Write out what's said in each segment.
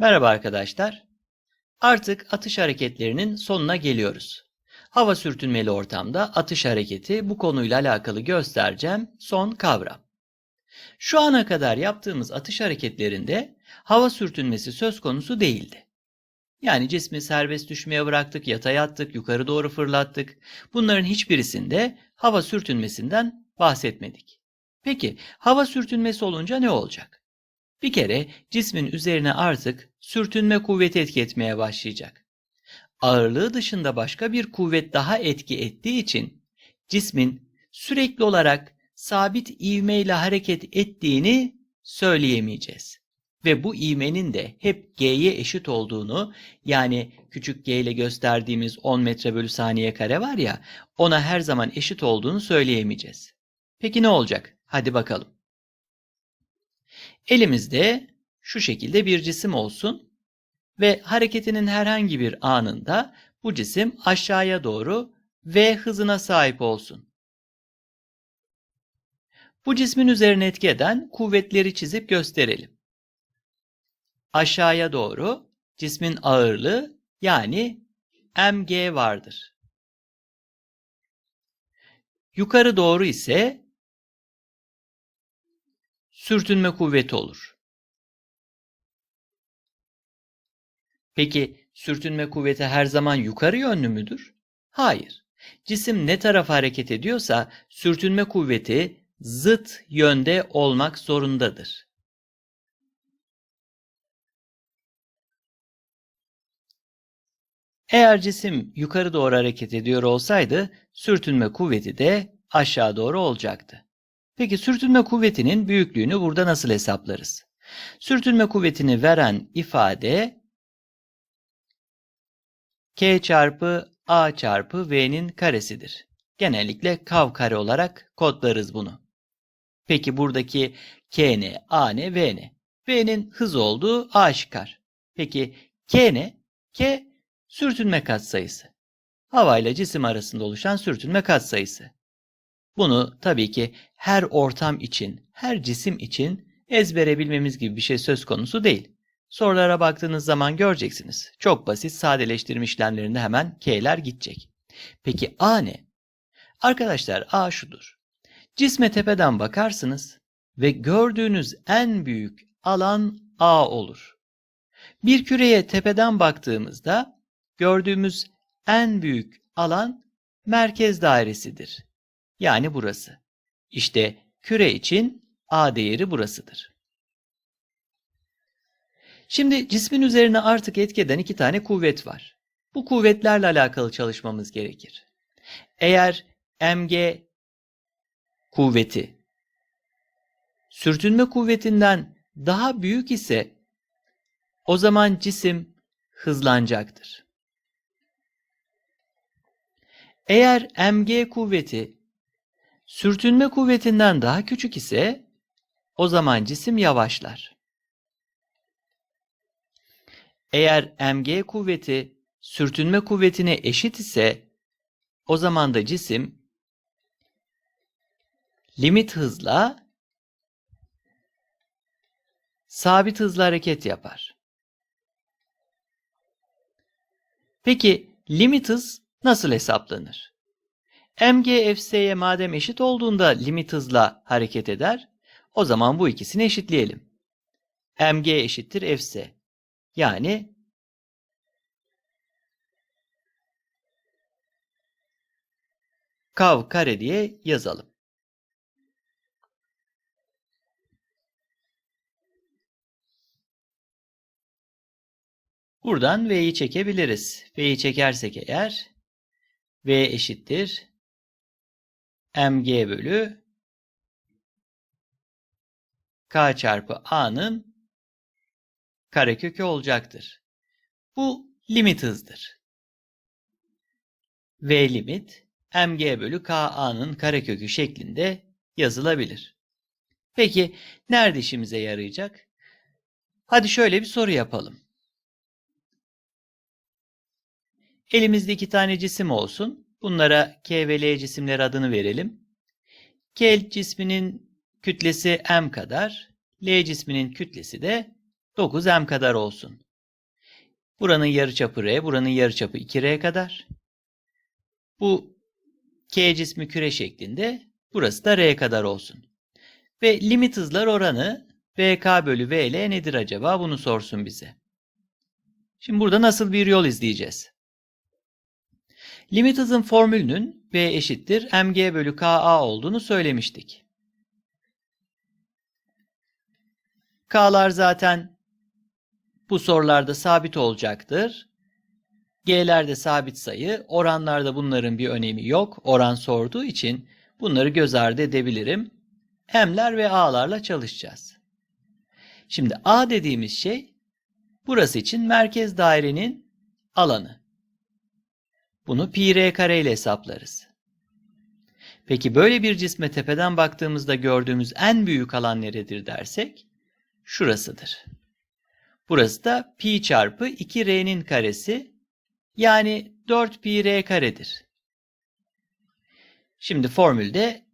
Merhaba arkadaşlar. Artık atış hareketlerinin sonuna geliyoruz. Hava sürtünmeli ortamda atış hareketi bu konuyla alakalı göstereceğim son kavram. Şu ana kadar yaptığımız atış hareketlerinde hava sürtünmesi söz konusu değildi. Yani cismi serbest düşmeye bıraktık, yatay attık, yukarı doğru fırlattık. Bunların hiçbirisinde hava sürtünmesinden bahsetmedik. Peki hava sürtünmesi olunca ne olacak? Bir kere cismin üzerine artık sürtünme kuvveti etki etmeye başlayacak. Ağırlığı dışında başka bir kuvvet daha etki ettiği için cismin sürekli olarak sabit ivmeyle hareket ettiğini söyleyemeyeceğiz. Ve bu ivmenin de hep g'ye eşit olduğunu yani küçük g ile gösterdiğimiz 10 metre bölü saniye kare var ya ona her zaman eşit olduğunu söyleyemeyeceğiz. Peki ne olacak? Hadi bakalım. Elimizde şu şekilde bir cisim olsun ve hareketinin herhangi bir anında bu cisim aşağıya doğru v hızına sahip olsun. Bu cismin üzerine etki eden kuvvetleri çizip gösterelim. Aşağıya doğru cismin ağırlığı yani mg vardır. Yukarı doğru ise sürtünme kuvveti olur. Peki sürtünme kuvveti her zaman yukarı yönlü müdür? Hayır. Cisim ne tarafa hareket ediyorsa sürtünme kuvveti zıt yönde olmak zorundadır. Eğer cisim yukarı doğru hareket ediyor olsaydı sürtünme kuvveti de aşağı doğru olacaktı. Peki sürtünme kuvvetinin büyüklüğünü burada nasıl hesaplarız? Sürtünme kuvvetini veren ifade K çarpı A çarpı V'nin karesidir. Genellikle kav kare olarak kodlarız bunu. Peki buradaki K ne, A ne, V ne? V'nin hız olduğu aşikar. Peki K ne? K sürtünme katsayısı. Hava ile cisim arasında oluşan sürtünme katsayısı. Bunu tabii ki her ortam için, her cisim için ezbere bilmemiz gibi bir şey söz konusu değil. Sorulara baktığınız zaman göreceksiniz. Çok basit sadeleştirme işlemlerinde hemen K'ler gidecek. Peki A ne? Arkadaşlar A şudur. Cisme tepeden bakarsınız ve gördüğünüz en büyük alan A olur. Bir küreye tepeden baktığımızda gördüğümüz en büyük alan merkez dairesidir. Yani burası. İşte küre için A değeri burasıdır. Şimdi cismin üzerine artık etki eden iki tane kuvvet var. Bu kuvvetlerle alakalı çalışmamız gerekir. Eğer mg kuvveti sürtünme kuvvetinden daha büyük ise o zaman cisim hızlanacaktır. Eğer mg kuvveti sürtünme kuvvetinden daha küçük ise o zaman cisim yavaşlar. Eğer mg kuvveti sürtünme kuvvetine eşit ise o zaman da cisim limit hızla sabit hızla hareket yapar. Peki limit hız nasıl hesaplanır? Mg fs'ye madem eşit olduğunda limit hızla hareket eder, o zaman bu ikisini eşitleyelim. mg eşittir fs. Yani kav kare diye yazalım. Buradan V'yi çekebiliriz. V'yi çekersek eğer V eşittir mg bölü k çarpı a'nın karekökü olacaktır. Bu limit hızdır. V limit mg bölü k a'nın karekökü şeklinde yazılabilir. Peki nerede işimize yarayacak? Hadi şöyle bir soru yapalım. Elimizde iki tane cisim olsun. Bunlara K ve L cisimleri adını verelim. K cisminin kütlesi m kadar, L cisminin kütlesi de 9m kadar olsun. Buranın yarıçapı R, buranın yarıçapı 2R kadar. Bu K cismi küre şeklinde, burası da R kadar olsun. Ve limit hızlar oranı VK bölü VL nedir acaba? Bunu sorsun bize. Şimdi burada nasıl bir yol izleyeceğiz? Limit hızın formülünün V eşittir mg bölü Ka olduğunu söylemiştik. K'lar zaten bu sorularda sabit olacaktır. G'ler de sabit sayı. Oranlarda bunların bir önemi yok. Oran sorduğu için bunları göz ardı edebilirim. M'ler ve A'larla çalışacağız. Şimdi A dediğimiz şey burası için merkez dairenin alanı. Bunu pi r kare ile hesaplarız. Peki böyle bir cisme tepeden baktığımızda gördüğümüz en büyük alan neredir dersek? Şurasıdır. Burası da pi çarpı 2r'nin karesi yani 4 pi r karedir. Şimdi formülde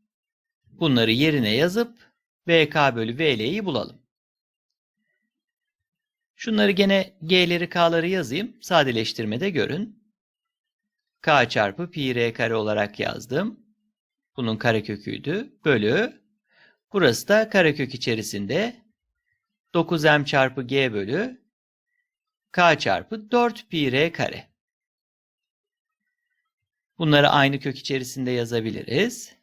bunları yerine yazıp vk bölü vl'yi bulalım. Şunları gene g'leri k'ları yazayım. Sadeleştirmede görün. K çarpı pi r kare olarak yazdım. Bunun kareköküydü. Bölü. Burası da karekök içerisinde 9m çarpı g bölü k çarpı 4 pi r kare. Bunları aynı kök içerisinde yazabiliriz.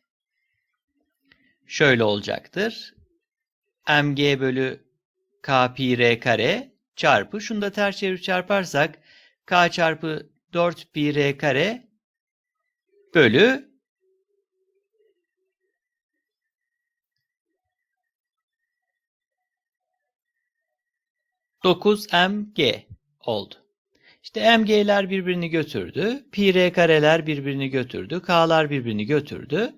Şöyle olacaktır. mg bölü k pi r kare çarpı şunu da ters çevirip çarparsak k çarpı 4 pi r kare bölü 9mg oldu. İşte mg'ler birbirini götürdü. Pi r kareler birbirini götürdü. k'lar birbirini götürdü.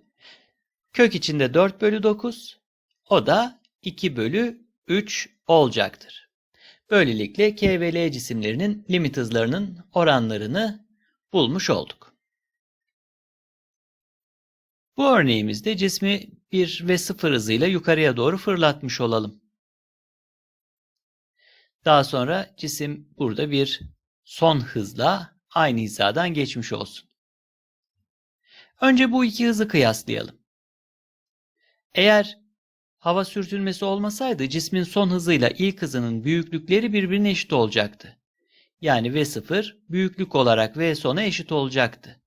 Kök içinde 4 bölü 9. O da 2 bölü 3 olacaktır. Böylelikle K ve L cisimlerinin limit hızlarının oranlarını bulmuş olduk. Bu örneğimizde cismi 1 ve 0 hızıyla yukarıya doğru fırlatmış olalım. Daha sonra cisim burada bir son hızla aynı hizadan geçmiş olsun. Önce bu iki hızı kıyaslayalım. Eğer hava sürtünmesi olmasaydı cismin son hızıyla ilk hızının büyüklükleri birbirine eşit olacaktı. Yani V0 büyüklük olarak V sona eşit olacaktı.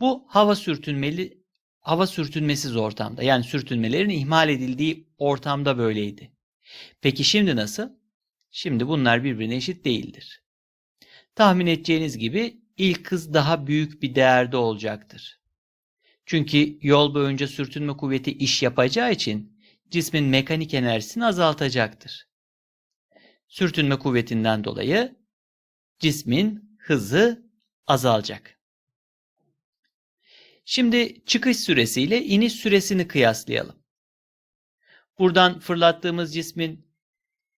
Bu hava sürtünmeli hava sürtünmesiz ortamda yani sürtünmelerin ihmal edildiği ortamda böyleydi. Peki şimdi nasıl? Şimdi bunlar birbirine eşit değildir. Tahmin edeceğiniz gibi ilk hız daha büyük bir değerde olacaktır. Çünkü yol boyunca sürtünme kuvveti iş yapacağı için cismin mekanik enerjisini azaltacaktır. Sürtünme kuvvetinden dolayı cismin hızı azalacak. Şimdi çıkış süresiyle iniş süresini kıyaslayalım. Buradan fırlattığımız cismin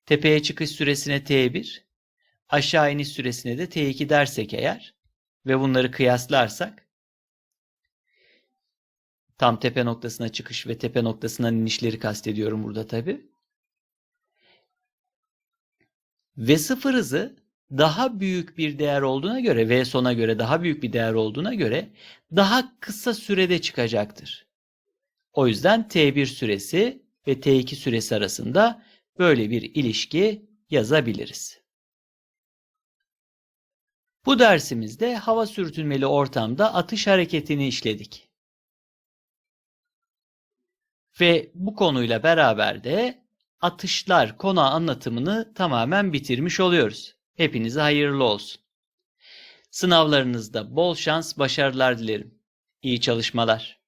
Tepeye çıkış süresine T1, aşağı iniş süresine de T2 dersek eğer ve bunları kıyaslarsak tam tepe noktasına çıkış ve tepe noktasından inişleri kastediyorum burada tabi. V sıfır hızı daha büyük bir değer olduğuna göre V sona göre daha büyük bir değer olduğuna göre daha kısa sürede çıkacaktır. O yüzden T1 süresi ve T2 süresi arasında böyle bir ilişki yazabiliriz. Bu dersimizde hava sürtünmeli ortamda atış hareketini işledik. Ve bu konuyla beraber de atışlar konu anlatımını tamamen bitirmiş oluyoruz. Hepinize hayırlı olsun. Sınavlarınızda bol şans, başarılar dilerim. İyi çalışmalar.